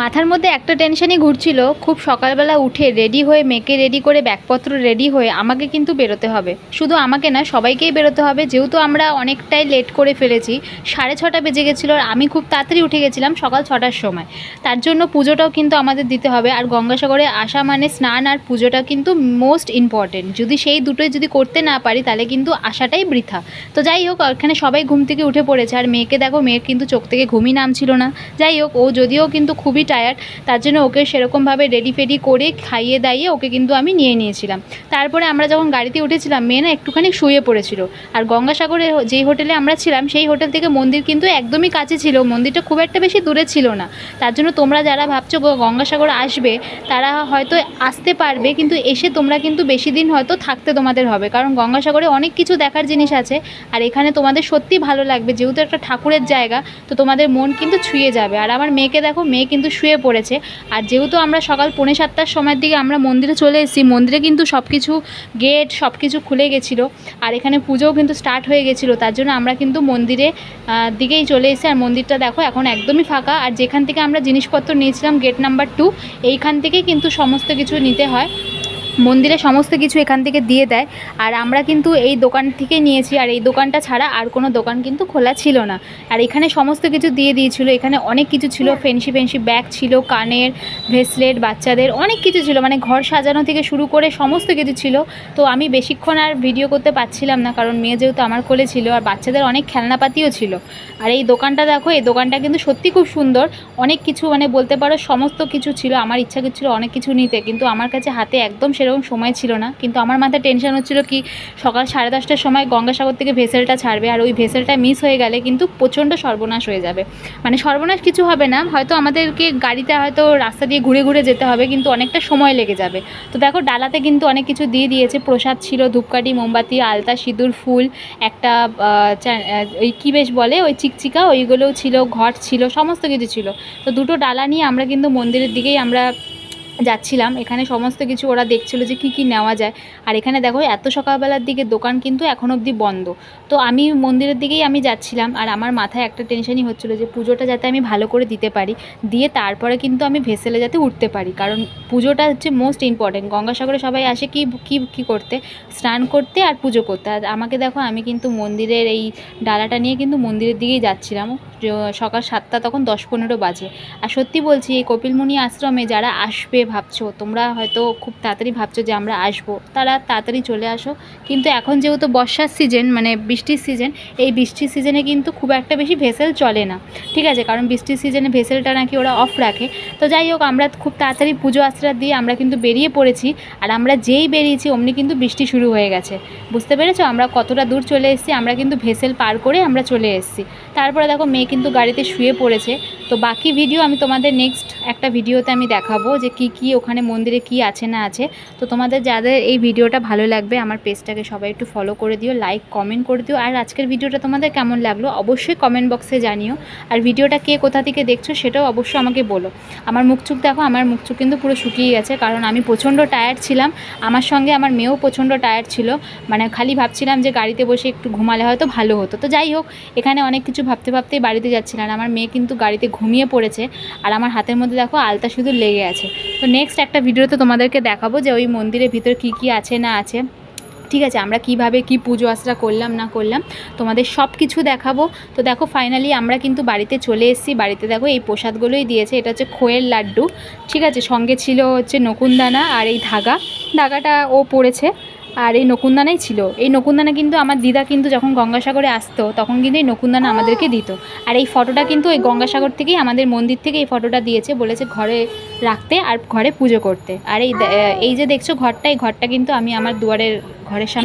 মাথার মধ্যে একটা টেনশনই ঘুরছিল, খুব সকালবেলা উঠে রেডি হয়ে মেয়েকে রেডি করে ব্যাগপত্র রেডি হয়ে আমাকে কিন্তু বেরোতে হবে। শুধু আমাকে না, সবাইকেই বেরোতে হবে, যেহেতু আমরা অনেকটাই লেট করে ফেলেছি, সাড়ে ছটা বেজে গেছিল আর আমি খুব তাড়াতাড়ি উঠে গেছিলাম সকাল ছটার সময়। তার জন্য পুজোটাও কিন্তু আমাদের দিতে হবে আর গঙ্গাসাগরে আসা মানে স্নান আর পুজোটা কিন্তু মোস্ট ইম্পর্টেন্ট যদি সেই দুটোই যদি করতে না পারি, তাহলে কিন্তু আসাটাই বৃথা। তো যাই হোক এখানে সবাই ঘুম থেকে উঠে পড়েছে। আর মেয়েকে দেখো, মেয়ের কিন্তু চোখ থেকে ঘুমই নামছিল না। যাই হোক, ও যদিও কিন্তু খুবই টায়ার্ড তার জন্য ওকে সেরকমভাবে রেডি ফেডি করে খাইয়ে দাইয়ে ওকে কিন্তু আমি নিয়ে নিয়েছিলাম। তারপরে আমরা যখন গাড়িতে উঠেছিলাম মেয়ে না একটুখানি শুয়ে পড়েছিল। আর গঙ্গাসাগরে যেই হোটেলে আমরা ছিলাম, সেই হোটেল থেকে মন্দির কিন্তু একদমই কাছে ছিল। মন্দিরটা খুব একটা বেশি দূরে ছিল না। তার জন্য তোমরা যারা ভাবছ গঙ্গাসাগর আসবে, তারা হয়তো আসতে পারবে, কিন্তু এসে তোমরা কিন্তু বেশি দিন হয়তো থাকতে তোমাদের হবে। কারণ গঙ্গাসাগরে অনেক কিছু দেখার জিনিস আছে, আর এখানে তোমাদের সত্যি ভালো লাগবে। যেহেতু একটা ঠাকুরের জায়গা, তো তোমাদের মন কিন্তু ছুঁয়ে যাবে। আর আমার মেয়েকে দেখো, মেয়ে কিন্তু শুয়ে পড়েছে। আর যেহেতু আমরা সকাল পৌনে সাতটার সময়ের দিকে আমরা মন্দিরে চলে এসেছি, মন্দিরে কিন্তু সব কিছু গেট সব কিছু খুলে গেছিল। আর এখানে পুজোও কিন্তু স্টার্ট হয়ে গেছিল, তার জন্য আমরা কিন্তু মন্দিরে দিকেই চলে এসেছি। আর মন্দিরটা দেখো, এখন একদমই ফাঁকা। আর যেখান থেকে আমরা জিনিসপত্র নিয়েছিলাম গেট নাম্বার টু এইখান থেকেই কিন্তু সমস্ত কিছু নিতে হয়। মন্দিরে সমস্ত কিছু এখান থেকে দিয়ে দেয়। আর আমরা কিন্তু এই দোকান থেকে নিয়েছি। আর এই দোকানটা ছাড়া আর কোনো দোকান কিন্তু খোলা ছিল না। আর এখানে সমস্ত কিছু দিয়ে দিয়েছিল। এখানে অনেক কিছু ছিল। ফেন্সি ফেন্সি ব্যাগ ছিল, কানের ভেসলেট বাচ্চাদের অনেক কিছু ছিল। মানে ঘর সাজানো থেকে শুরু করে সমস্ত কিছু ছিল। তো আমি বেশিক্ষণ আর ভিডিও করতে পারছিলাম না। কারণ মেয়ে যেহেতু আমার কোলে ছিল আর বাচ্চাদের অনেক খেলনাপাতিও ছিল। আর এই দোকানটা দেখো, এই দোকানটা কিন্তু সত্যি খুব সুন্দর। অনেক কিছু মানে বলতে পারো, সমস্ত কিছু ছিল। আমার ইচ্ছা করছিল অনেক কিছু নিতে। কিন্তু আমার কাছে হাতে একদম সেরকম সময় ছিল না। কিন্তু আমার মাথায় টেনশন হচ্ছিল কি, সকাল সাড়ে দশটার সময় গঙ্গাসাগর থেকে ভেসেলটা ছাড়বে আর ওই ভেসেলটা মিস হয়ে গেলে কিন্তু প্রচণ্ড সর্বনাশ হয়ে যাবে। মানে সর্বনাশ কিছু হবে না, হয়তো আমাদেরকে গাড়িতে হয়তো রাস্তা দিয়ে ঘুরে ঘুরে যেতে হবে, কিন্তু অনেকটা সময় লেগে যাবে। তো দেখো, ডালাতে কিন্তু অনেক কিছু দিয়ে দিয়েছে। প্রসাদ ছিল, ধূপকাঠি, মোমবাতি, আলতা, সিঁদুর, ফুল, একটা ওই কী বেশ বলে, ওই চিকচিকা, ওইগুলোও ছিল, ঘট ছিল, সমস্ত কিছু ছিল। তো দুটো ডালা নিয়ে আমরা কিন্তু মন্দিরের দিকেই আমরা যাচ্ছিলাম, এখানে সমস্ত কিছু ওরা দেখছিল যে কি কি নেওয়া যায়। আর এখানে দেখো, এত সকালবেলার দিকে দোকান কিন্তু এখন অবধি বন্ধ। তো আমি মন্দিরের দিকেই আমি যাচ্ছিলাম, আর আমার মাথায় একটা টেনশনই হচ্ছিল যে পুজোটা যাতে আমি ভালো করে দিতে পারি, দিয়ে তারপরে কিন্তু আমি ভেসেলে যাতে উঠতে পারি। কারণ পুজোটা হচ্ছে মোস্ট ইম্পর্টেন্ট গঙ্গাসাগরে সবাই আসে কি কি কি করতে? স্নান করতে আর পুজো করতে। আর আমাকে দেখো, আমি কিন্তু মন্দিরের এই ডালাটা নিয়ে কিন্তু মন্দিরের দিকেই যাচ্ছিলাম। সকাল সাতটা, তখন দশ পনেরো বাজে। আর সত্যি বলছি, এই কপিলমুনি আশ্রমে যারা আসবে ভাবছ? তোমরা হয়তো খুব তাড়াতাড়ি ভাবছ যে আমরা আসব। তারা তাড়াতাড়ি চলে আসো। কিন্তু এখন যেহেতু বর্ষার সিজন মানে বৃষ্টির সিজন এই বৃষ্টির সিজনে কিন্তু খুব একটা বেশি ভেসেল চলে না। ঠিক আছে? কারণ বৃষ্টির সিজনে ভেসেলটা নাকি ওরা অফ রাখে। তো যাই হোক, আমরা খুব তাড়াতাড়ি পুজো আশ্রা দিয়ে আমরা কিন্তু বেরিয়ে পড়েছি। আর আমরা যেই বেরিয়েছি, অমনি কিন্তু বৃষ্টি শুরু হয়ে গেছে। বুঝতে পেরেছ? আমরা কতটা দূর চলে এসেছি, আমরা কিন্তু ভেসেল পার করে আমরা চলে এসেছি। তারপরে দেখো, মেয়ে কিন্তু গাড়িতে শুয়ে পড়েছে। তো বাকি ভিডিও আমি তোমাদের নেক্সট একটা ভিডিওতে আমি দেখাবো যে কি কি, ওখানে মন্দিরে কি আছে না আছে। তো তোমাদের যাদের এই ভিডিওটা ভালো লাগবে, আমার পেজটাকে সবাই একটু ফলো করে দিও লাইক কমেন্ট করে দিও। আর আজকের ভিডিওটা তোমাদের কেমন লাগল, অবশ্যই কমেন্ট বক্সে জানিও। আর ভিডিওটা কে কোথা থেকে দেখছ, সেটাও অবশ্যই আমাকে বলো। আমার মুখ চুখ দেখো, আমার মুখ চুখ কিন্তু পুরো শুকিয়ে গেছে, কারণ আমি প্রচণ্ড টায়ার্ড ছিলাম। আমার সঙ্গে আমার মেয়েও প্রচণ্ড টায়ার্ড ছিল। মানে খালি ভাবছিলাম যে গাড়িতে বসে একটু ঘুমালে হয়তো ভালো হতো। তো যাই হোক, এখানে অনেক কিছু ভাবতে ভাবতেই বাড়িতে যাচ্ছিলাম। আমার মেয়ে কিন্তু গাড়িতে ঘুমিয়ে পড়েছে। আর আমার হাতের মধ্যে দেখো আলতা শুধু লেগে আছে। তো নেক্সট একটা ভিডিওতে তোমাদেরকে দেখাবো যে ওই মন্দিরের ভিতর কি কি আছে না আছে। ঠিক আছে, আমরা কীভাবে কি পুজো আশ্রা করলাম, না করলাম, তোমাদের সব কিছু দেখাবো। তো দেখো ফাইনালি আমরা কিন্তু বাড়িতে চলে এসেছি। বাড়িতে দেখো, এই প্রসাদগুলোই দিয়েছে। এটা হচ্ছে খোয়ের লাড্ডু। ঠিক আছে, সঙ্গে ছিল হচ্ছে নকুনদানা আর এই ধাগা। ধাগাটা ও পড়েছে। আর এই নকুনদানাই ছিল। এই নকুনদানা কিন্তু আমার দিদা কিন্তু যখন গঙ্গাসাগরে আসতো, তখন কিন্তু এই নকুনদানা আমাদেরকে দিত। আর এই ফটোটা কিন্তু ওই গঙ্গাসাগর থেকেই আমাদের মন্দির থেকে এই ফটোটা দিয়েছে, বলেছে ঘরে রাখতে আর ঘরে পুজো করতে। আর এই এই যে দেখছ ঘরটা, এই ঘরটা কিন্তু আমি আমার দুয়ারের ঘরের সামনে